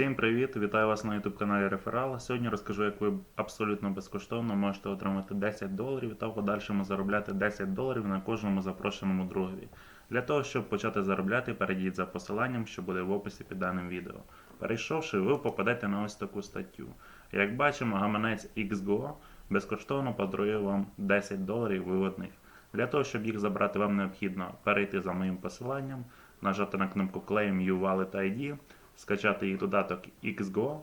Всім привіт! Вітаю вас на YouTube каналі Реферал. Сьогодні розкажу, як ви абсолютно безкоштовно можете отримати 10 доларів та в подальшому заробляти 10 доларів на кожному запрошеному другові. Для того, щоб почати заробляти, перейдіть за посиланням, що буде в описі під даним відео. Перейшовши, ви попадете на ось таку статтю. Як бачимо, гаманець XGO безкоштовно подарує вам 10 доларів виводних. Для того, щоб їх забрати, вам необхідно перейти за моїм посиланням, нажати на кнопку Claim You Wallet ID, скачати їх додаток XGO.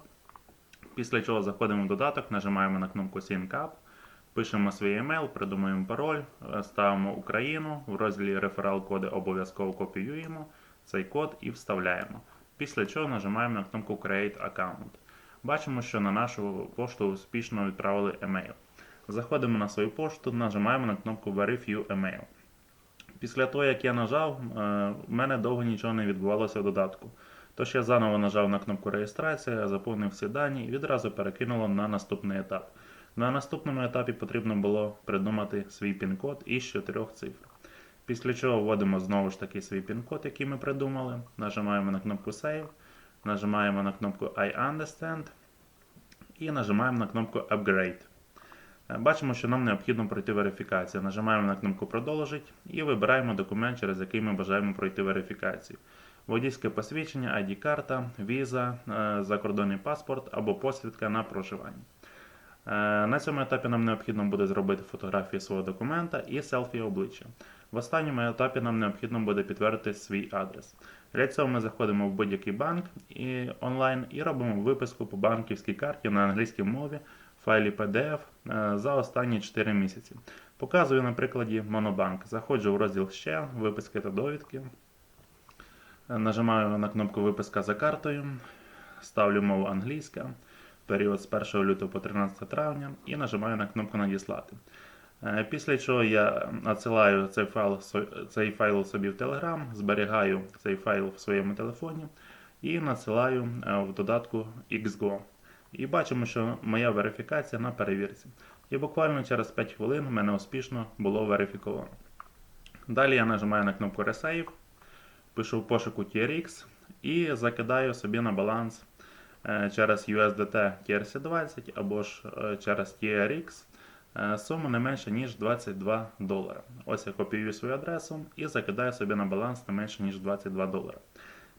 Після чого заходимо в додаток, нажимаємо на кнопку Sync пишемо свій емейл, придумуємо пароль, ставимо Україну, в розділі реферал коди обов'язково копіюємо цей код і вставляємо. Після чого нажимаємо на кнопку Create Account. Бачимо, що на нашу пошту успішно відправили емейл. Заходимо на свою пошту, нажимаємо на кнопку Verify Email. Після того, як я нажав, е, в мене довго нічого не відбувалося в додатку. Тож я заново нажав на кнопку реєстрація, заповнив всі дані і відразу перекинуло на наступний етап. На наступному етапі потрібно було придумати свій пін-код із чотирьох цифр. Після чого вводимо знову ж таки свій пін-код, який ми придумали. Нажимаємо на кнопку Save, нажимаємо на кнопку I Understand і нажимаємо на кнопку Upgrade. Бачимо, що нам необхідно пройти верифікацію. Нажимаємо на кнопку Продовжить і вибираємо документ, через який ми бажаємо пройти верифікацію. Водійське посвідчення, ID-карта, віза, е, закордонний паспорт або посвідка на проживання. Е, На цьому етапі нам необхідно буде зробити фотографії свого документа і селфі обличчя. В останньому етапі нам необхідно буде підтвердити свій адрес. Для цього ми заходимо в будь-який банк і онлайн і робимо виписку по банківській карті на англійській мові в файлі PDF е, за останні 4 місяці. Показую на прикладі Монобанк. Заходжу в розділ ще, виписки та довідки. Нажимаю на кнопку Виписка за картою, ставлю мову англійська, період з 1 лютого по 13 травня і нажимаю на кнопку Надіслати. Е, Після чого я надсилаю цей файл, цей файл собі в Telegram, зберігаю цей файл в своєму телефоні і надсилаю е, в додатку XGO. І бачимо, що моя верифікація на перевірці. І буквально через 5 хвилин мене успішно було верифіковано. Далі я нажимаю на кнопку Resave, пишу в пошуку TRX і закидаю собі на баланс е, через USDT TRC20 або ж е, через TRX е, суму не менше ніж 22 долара. Ось я копіюю свою адресу і закидаю собі на баланс не менше ніж 22 долара.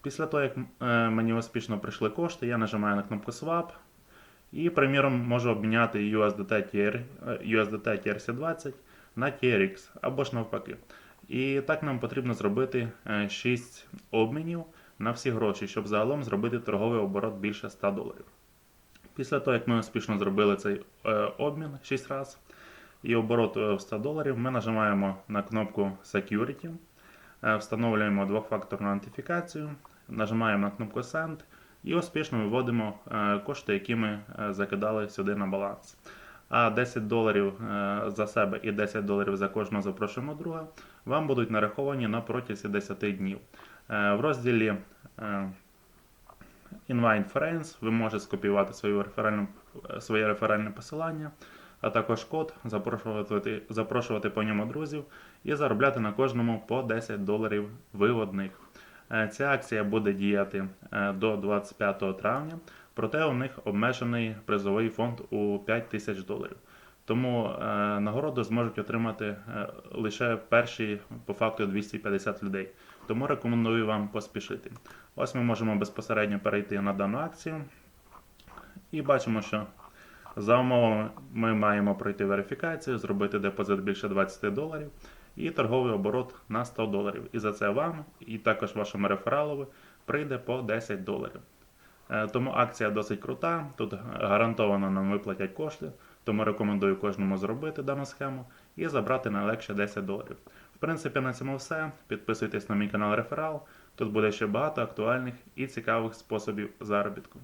Після того, як мені успішно прийшли кошти, я нажимаю на кнопку Swap і, приміром, можу обміняти USDT TRC20 на TRX або ж навпаки. І так нам потрібно зробити 6 обмінів на всі гроші, щоб загалом зробити торговий оборот більше 100 доларів. Після того, як ми успішно зробили цей е, обмін 6 разів і оборот е, в 100 доларів, ми нажимаємо на кнопку Security, е, встановлюємо двохфакторну аутентифікацію, нажимаємо на кнопку Send і успішно виводимо е, кошти, які ми е, закидали сюди на баланс. А 10 доларів е, за себе і 10 доларів за кожного запрошеного друга вам будуть нараховані на протязі 10 днів. Е, В розділі е, Invite Friends ви можете скопіювати свою реферальну, е, своє реферальне посилання, а також код, запрошувати, запрошувати по ньому друзів і заробляти на кожному по 10 доларів виводних. Ця акція буде діяти до 25 травня, проте у них обмежений призовий фонд у 5 тисяч доларів. Тому е, нагороду зможуть отримати е, лише перші по факту 250 людей. Тому рекомендую вам поспішити. Ось ми можемо безпосередньо перейти на дану акцію. І бачимо, що за умовами ми маємо пройти верифікацію, зробити депозит більше 20 доларів і торговий оборот на 100 доларів. І за це вам, і також вашому рефералові прийде по 10 доларів. Е, Тому акція досить крута. Тут гарантовано нам виплатять кошти, тому рекомендую кожному зробити дану схему і забрати найлегше 10 доларів. В принципі, на цьому все. Підписуйтесь на мій канал Реферал. Тут буде ще багато актуальних і цікавих способів заробітку.